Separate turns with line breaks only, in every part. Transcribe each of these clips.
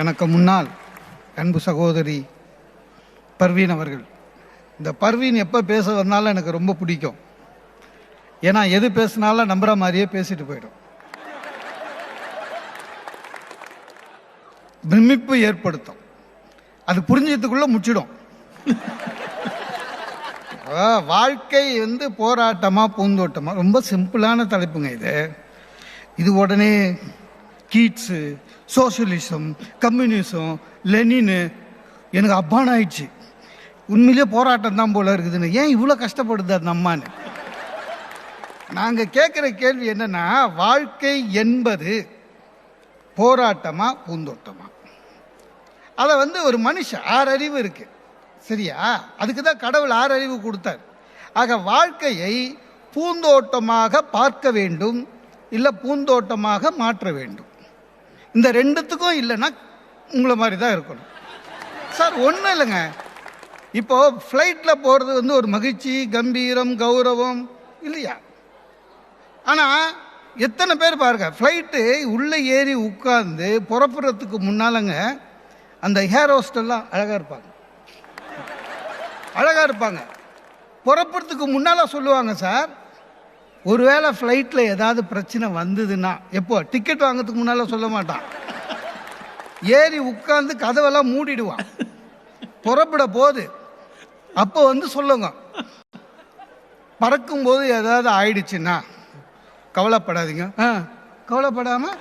எனக்கு முன்னால் அன்பு சகோதரி பர்வீன் அவர்கள். இந்த பர்வீன் எப்போ பேச வந்தாலும் எனக்கு ரொம்ப பிடிக்கும். ஏன்னா எது பேசினாலும் நம்புகிற மாதிரியே பேசிட்டு போயிடும். பிரமிப்பு ஏற்படுத்தும். அது புரிஞ்சதுக்குள்ள முச்சிடும். வாழ்க்கை வந்து போராட்டமா பூந்தோட்டமா ரொம்ப சிம்பிளான தலைப்புங்க இது. இது உடனே கீட்ஸு சோஷியலிசம் கம்யூனிசம் லெனின்னு எனக்கு அப்பான் ஆயிடுச்சு உண்மையிலேயே போராட்டம் தான் போல இருக்குதுன்னு. ஏன் இவ்வளோ கஷ்டப்படுது அந்த அம்மான்னு? நாங்கள் கேட்குற கேள்வி என்னன்னா வாழ்க்கை என்பது போராட்டமா பூந்தோட்டமா? அதை வந்து ஒரு மனுஷன் ஆறறிவு இருக்கு. சரியா? அதுக்கு தான் கடவுள் ஆறறிவு கொடுத்தார். ஆக வாழ்க்கையை பூந்தோட்டமாக பார்க்க வேண்டும் இல்லை பூந்தோட்டமாக மாற்ற வேண்டும். இந்த ரெண்டுத்துக்கும் இல்லைன்னா உங்களை மாதிரி தான் இருக்கணும். சார் ஒன்றும் இல்லைங்க. இப்போ ஃப்ளைட்டில் போகிறது வந்து ஒரு மகிழ்ச்சி கம்பீரம் கௌரவம் இல்லையா? ஆனால் எத்தனை பேர் பாருங்க ஃப்ளைட்டு உள்ளே ஏறி உட்கார்ந்து புறப்படுறதுக்கு முன்னாலங்க அந்த ஹேர் ஹோஸ்டெல்லாம் அழகாக இருப்பாங்க. அழகாக இருப்பாங்க. புறப்படுறதுக்கு முன்னால் சொல்லுவாங்க சார் ஒருவேளை ஃப்ளைட்டில் ஏதாவது பிரச்சனை வந்ததுன்னா எப்போ? டிக்கெட் வாங்குறதுக்கு முன்னால் சொல்ல மாட்டான். ஏறி உட்காந்து கதவெல்லாம் மூடிடுவான். புறப்பட போகுது. அப்போ வந்து சொல்லுங்க. பறக்கும்போது ஏதாவது ஆயிடுச்சுன்னா கவலைப்படாதீங்க. ஆ கவலைப்படாமல்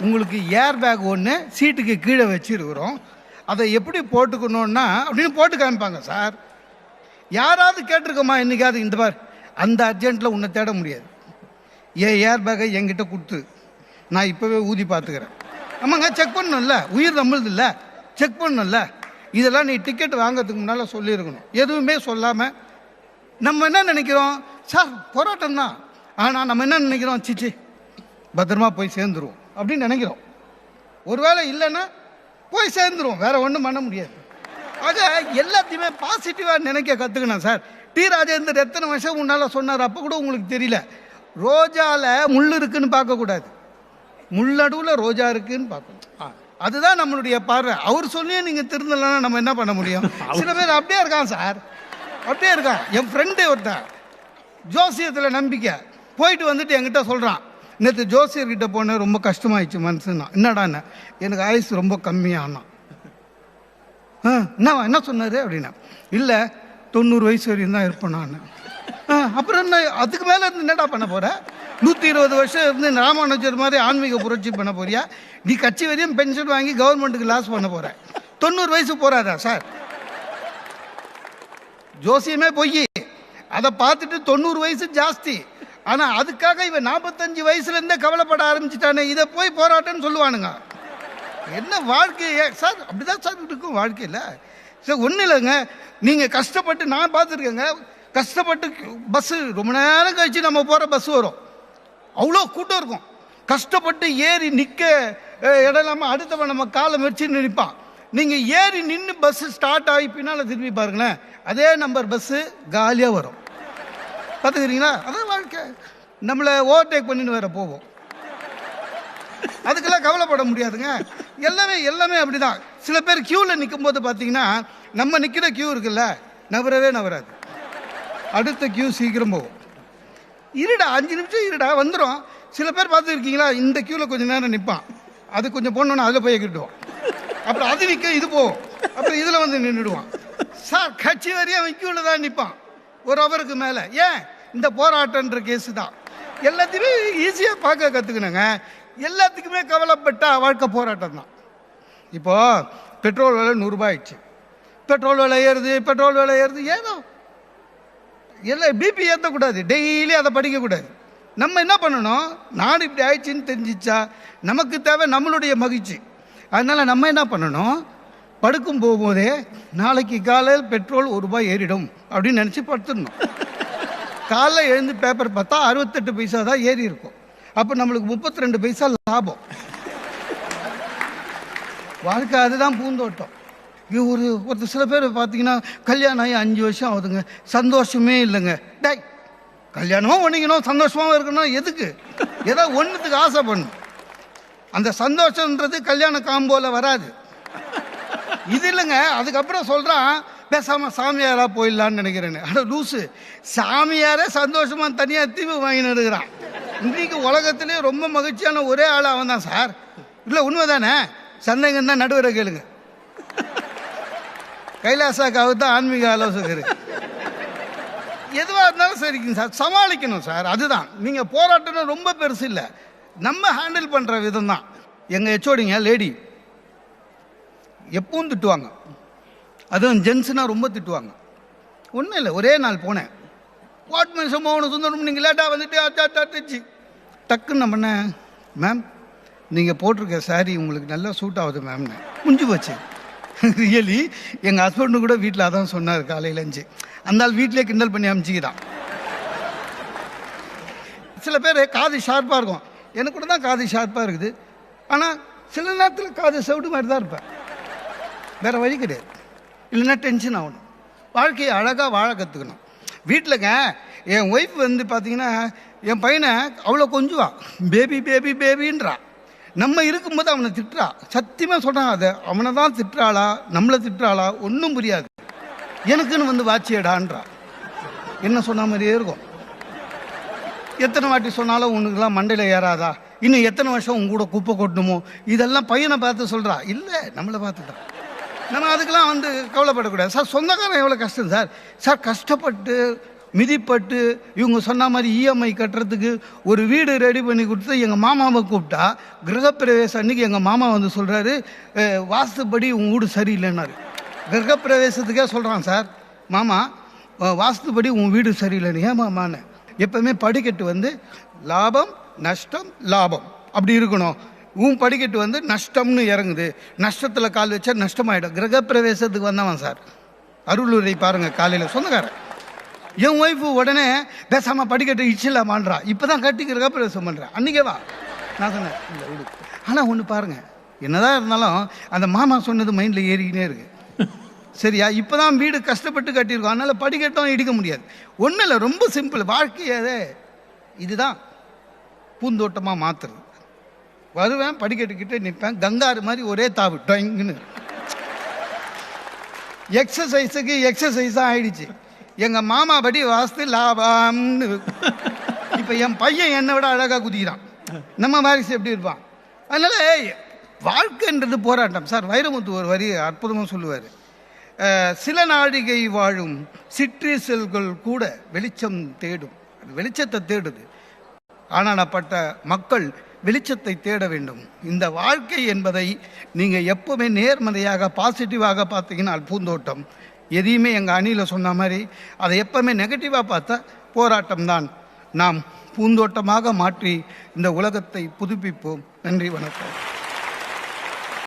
உங்களுக்கு ஏர் பேக் ஒன்று சீட்டுக்கு கீழே வச்சிருக்கிறோம். அதை எப்படி போட்டுக்கணுன்னா அப்படின்னு போட்டு காமிப்பாங்க சார் யாராவது கேட்டிருக்கோமா இன்றைக்காவது இந்த மாதிரி? அந்த அர்ஜென்ட்டில் உன்னை தேட முடியாது. என் ஏர் பேக்கை என்கிட்ட கொடுத்து. நான் இப்போவே ஊதி பார்த்துக்கிறேன் ஆமாங்க செக் பண்ணணும்ல? உயிர் நம்மளுது இல்லை செக் பண்ணணும்ல? இதெல்லாம் நீ டிக்கெட் வாங்குறதுக்கு முன்னால் சொல்லியிருக்கணும். எதுவுமே சொல்லாமல் நம்ம என்ன நினைக்கிறோம்? சார் போராட்டம் தான். ஆனால் நம்ம என்ன நினைக்கிறோம்? சிச்சி பத்திரமா போய் சேர்ந்துருவோம். அப்படின்னு நினைக்கிறோம். ஒருவேளை இல்லைன்னா போய் சேர்ந்துருவோம். வேற ஒன்றும் பண்ண முடியாது. ஆக எல்லாத்தையுமே பாசிட்டிவாக நினைக்க கற்றுக்கணும் சார். டி ராஜேந்தர் எத்தனை வருஷம் முன்னால் சொன்னார் அப்போ கூட உங்களுக்கு தெரியல. ரோஜால முள் இருக்குன்னு பார்க்கக்கூடாது முள்ளடுவில் ரோஜா இருக்குன்னு பார்க்கணும். அதுதான் நம்மளுடைய பார்வை. அவர் சொல்லியும் நீங்கள் திருந்தலைன்னா நம்ம என்ன பண்ண முடியும்? சில பேர் அப்படியே இருக்கான் சார். அப்படியே இருக்கான். என் ஃப்ரெண்டு ஒருத்தன். ஜோசியத்தில் நம்பிக்கை. போயிட்டு வந்துட்டு என்கிட்ட சொல்கிறான் நேற்று ஜோசியர்கிட்ட போனேன் ரொம்ப கஷ்டமாயிடுச்சு மனசுன்னா. என்னடாண்ணே எனக்கு ஆயுசு ரொம்ப கம்மியானான். ஆ என்னவா என்ன சொன்னார் அப்படின்னா இல்லை தொண்ணூறு வயசு வரையும் தான் இருப்பேன் நான். அப்புறம் என்ன அதுக்கு மேலே இருந்து என்னடா பண்ண போகிற நூற்றி இருபது வருஷம் இருந்து ராமானுஜர் மாதிரி ஆன்மீக புரட்சி பண்ண போறியா? நீ கட்சி வரையும் பென்ஷன் வாங்கி கவர்மெண்ட்டுக்கு லாஸ் பண்ண போற. தொண்ணூறு வயசு போறாரா சார் ஜோசியமே பொய். அதை பார்த்துட்டு தொண்ணூறு வயசு ஜாஸ்தி. ஆனால் அதுக்காக இவன் நாற்பத்தஞ்சு வயசுலேருந்தே கவலைப்பட ஆரம்பிச்சிட்டானே. இதை போய் போராட்டம்னு சொல்லுவானுங்க. என்ன வாழ்க்கையே? சார் அப்படிதான் சார் இருக்கும் வாழ்க்கையில். சார் ஒன்றும் இல்லைங்க. நீங்கள் கஷ்டப்பட்டு நான் பார்த்துருக்கேங்க. கஷ்டப்பட்டு பஸ்ஸு ரொம்ப நேரம் கழிச்சு நம்ம போகிற பஸ் வரும். அவ்வளோ கூட்டம் இருக்கும். கஷ்டப்பட்டு ஏறி நிற்க இடம் இல்லாமல் அடுத்தவன் நம்ம காலை மெரிச்சு நிற்பான். நீங்கள் ஏறி நின்று பஸ்ஸு ஸ்டார்ட் ஆகி பின்னால் திரும்பி பாருங்களேன். அதே நம்பர் பஸ்ஸு காலியாக வரும். பார்த்துக்கிறீங்களா? அதான் வாழ்க்கை. நம்மளை ஓவர்டேக் பண்ணின்னு வேற போவோம். அதுக்கெல்லாம் கவலைப்பட முடியாதுங்க. எல்லாமே எல்லாமே அப்படிதான். சில பேர் க்யூவில் நிற்கும் போது பார்த்தீங்கன்னா நம்ம நிற்கிற கியூ இருக்குல்ல நவரவே நவராது. அடுத்த கியூ சீக்கிரம் போகும். இருடா அஞ்சு நிமிஷம் இருடா வந்துடும் சில பேர் பார்த்துருக்கீங்களா இந்த கியூவில் கொஞ்சம் நேரம் நிற்பான் அது கொஞ்சம் போனோன்னா அதில் போய் கிட்டுவான் அப்புறம் அது நிற்க இது போகும். அப்புறம் இதில் வந்து நின்றுடுவான் சார் கட்சி வரையும் அவன் கியூவில் தான் நிற்பான் ஒரு அவருக்கு மேலே. ஏன்? இந்த போராட்டன்ற கேஸு தான். எல்லாத்தையுமே ஈஸியாக பார்க்க கற்றுக்கணுங்க எல்லாத்துக்குமே கவலைப்பட்ட வாழ்க்கை போராட்டம் தான் இப்போ பெட்ரோல் விலை நூறுரூபா ஆயிடுச்சு பெட்ரோல் விலை ஏறுது பெட்ரோல் விலை ஏறுது ஏதோ. எல்லாம் பிபி ஏற்றக்கூடாது டெய்லி அதை படிக்கக்கூடாது. நம்ம என்ன பண்ணணும்? நாடு இப்படி ஆயிடுச்சுன்னு தெரிஞ்சிச்சா நமக்கு தேவை நம்மளுடைய மகிழ்ச்சி. அதனால் நம்ம என்ன பண்ணணும்? படுக்கும் போகும்போதே நாளைக்கு காலையில் பெட்ரோல் ஒரு ரூபாய் ஏறிடும் அப்படின்னு நினச்சி படுத்துடணும். காலைல எழுந்து பேப்பர் பார்த்தா அறுபத்தெட்டு பைசா தான் ஏறி இருக்கும். அப்போ நம்மளுக்கு முப்பத்தி ரெண்டு பைசா லாபம். வாழ்க்கை அதுதான் பூந்தோட்டம். இது ஒரு ஒருத்தர் சில பேர் பார்த்தீங்கன்னா கல்யாணம் ஆகி அஞ்சு வருஷம் ஆகுதுங்க. சந்தோஷமே இல்லைங்க. டை கல்யாணமும் பண்ணிக்கணும் சந்தோஷமாகவும் இருக்கணும் எதுக்கு? ஏதோ ஒன்றுத்துக்கு ஆசை பண்ணும். அந்த சந்தோஷன்றது கல்யாண காம்போல வராது. இது இல்லைங்க. அதுக்கப்புறம் சொல்கிறான் பேசாமல் சாமியாராக போயிடலான்னு நினைக்கிறேன்னு. ஆனால் லூஸு சாமியாரே சந்தோஷமாக தனியாக தீவு வாங்கின்னு இருக்கிறான் இன்றைக்கு உலகத்திலே ரொம்ப மகிழ்ச்சியான ஒரே ஆள் அவன் தான் சார். இல்ல உண்மைதானே? சந்தேகம் தான் நடுவரை கேளுங்க. கைலாசாக்காவுக்கு தான் ஆன்மீக ஆலோசகர். எதுவாக இருந்தாலும் சரிங்க சார். சமாளிக்கணும் சார். அதுதான். நீங்கள் போராட்டம்னா ரொம்ப பெருசு இல்லை. நம்ம ஹேண்டில் பண்ணுற விதம் தான் எங்கள் ஹெச்ஓடிங்க லேடி எப்பவும் திட்டுவாங்க. அதுவும் ஜென்ஸுனால் ரொம்ப திட்டுவாங்க. ஒன்றும் இல்லை ஒரே நாள் போனேன். வாட்மேன் சம்பவம் சுந்தரம் நீங்கள் லேட்டாக வந்துட்டு அச்சா தட்டுச்சு டக்குன்னு நம்ம என்ன? மேம் நீங்கள் போட்டிருக்க saree உங்களுக்கு நல்லா சூட் ஆகுது மேம்னு முடிஞ்சு போச்சு. ரியலி எங்கள் ஹஸ்பண்டு கூட வீட்டில் அதான் சொன்னார் காலையில் இருந்துச்சு அந்த ஆள் வீட்டிலே கிண்டல் பண்ணி அமிச்சிக்கிறான். சில பேர் காது ஷார்ப்பாக இருக்கும். எனக்கு கூட தான் காது ஷார்ப்பாக இருக்குது. ஆனால் சில நேரத்தில் காது செவிடு மாதிரி தான் இருப்பேன். வேறு வழி கிடையாது. இல்லைன்னா டென்ஷன் ஆகணும். வாழ்க்கையை அழகாக வாழ கற்றுக்கணும் வீட்டிலங்க என் ஒய்ஃப் வந்து பார்த்தீங்கன்னா என் பையனை அவ்வளோ கொஞ்சுவா. பேபி பேபி பேபின்றா நம்ம இருக்கும்போது அவனை திட்டுறா. சத்தியமாக சொல்கிறான் அதை. அவனை தான் திட்டுறாளா நம்மளை திட்டுறாளா ஒன்றும் புரியாது. எனக்குன்னு வந்து வாட்சியடான்றா என்ன சொன்ன மாதிரியே இருக்கும். எத்தனை வாட்டி சொன்னாலும் உனக்குலாம் மண்டையில் ஏறாதா? இன்னும் எத்தனை வருஷம் உங்க கூட குப்பை கொட்டணுமோ? இதெல்லாம் பையனை பார்த்து சொல்கிறா இல்லை நம்மளை பார்த்து தான் நம்ம அதுக்கெல்லாம் வந்து கவலைப்படக்கூடாது. சார் சொந்தக்காரன் எவ்வளோ கஷ்டம் சார்? சார் கஷ்டப்பட்டு மிதிப்பட்டு இவங்க சொன்ன மாதிரி இஎம்ஐ கட்டுறதுக்கு ஒரு வீடு ரெடி பண்ணி கொடுத்து எங்கள் மாமாவை கூப்பிட்டா கிரகப்பிரவேசம் அன்னைக்கு எங்கள் மாமா வந்து சொல்கிறாரு வாஸ்துப்படி உங்கள் வீடு சரியில்லைன்னாரு. கிரகப்பிரவேசத்துக்கே சொல்கிறான் சார் மாமா வாஸ்துப்படி உன் வீடு சரியில்லைன்னு. ஏன் மாமான்னு? எப்போவுமே படிக்கட்டு வந்து லாபம் நஷ்டம் லாபம். அப்படி இருக்கணும். உன் படிக்கட்டு வந்து நஷ்டம்னு இறங்குது. நஷ்டத்தில் கால் வச்சா நஷ்டமாயிடும். கிரகப்பிரவேசத்துக்கு வந்தவன் சார். அருளுரை பாருங்க காலையில் சொந்தக்காரன். என் ஒய்ஃபு உடனே பேசாம படிக்கட்டு இச்சிடலாமான்றா இப்போ தான் கட்டி கிரகப்பிரவேசம் பண்ணுறேன் அன்றைக்கேவா நான் சொன்னேன் இல்லை விடு. ஆனால் ஒன்று பாருங்க என்னதான் இருந்தாலும் அந்த மாமா சொன்னது மைண்டில் ஏறிக்கினே இருக்கு. சரியா? இப்போ தான் வீடு கஷ்டப்பட்டு கட்டியிருக்கோம். அதனால படிக்கட்டும் இடிக்க முடியாது. ஒன்றும் இல்லை ரொம்ப சிம்பிள் வாழ்க்கையே இதுதான். பூந்தோட்டமாக மாற்றுறது வருவேன் படிக்கட்டுக்கிட்டே நிற்பேன். கங்காரு மாதிரி ஒரே தாவு டொங்குன்னு எக்ஸசைஸுக்கு எக்ஸசைஸாக ஆயிடுச்சு. எங்கள் மாமா படி வாஸ்து லாபம்னு. இப்போ என் பையன் என்னை விட அழகாக குதிக்கிறான். நம்ம வாரிசு எப்படி இருப்பான்? அதனால வாழ்க்கைன்றது போராட்டம். சார் வைரமுத்து ஒரு வரி அற்புதமாக சொல்லுவார். சில நாழிகை வாழும் சிற்றீசல்கள் கூட வெளிச்சம் தேடும். அது வெளிச்சத்தை தேடுது. ஆனானப்பட்ட மக்கள் வெளிச்சத்தை தேட வேண்டும். இந்த வாழ்க்கை என்பதை நீங்கள் எப்பவுமே நேர்மறையாக பாசிட்டிவாக பார்த்தீங்கன்னா பூந்தோட்டம். எதையுமே எங்கள் அணியில் சொன்ன மாதிரி அதை எப்பவுமே நெகட்டிவாக பார்த்தா போராட்டம் தான். நாம் பூந்தோட்டமாக மாற்றி இந்த உலகத்தை புதுப்பிப்போம். நன்றி வணக்கம்.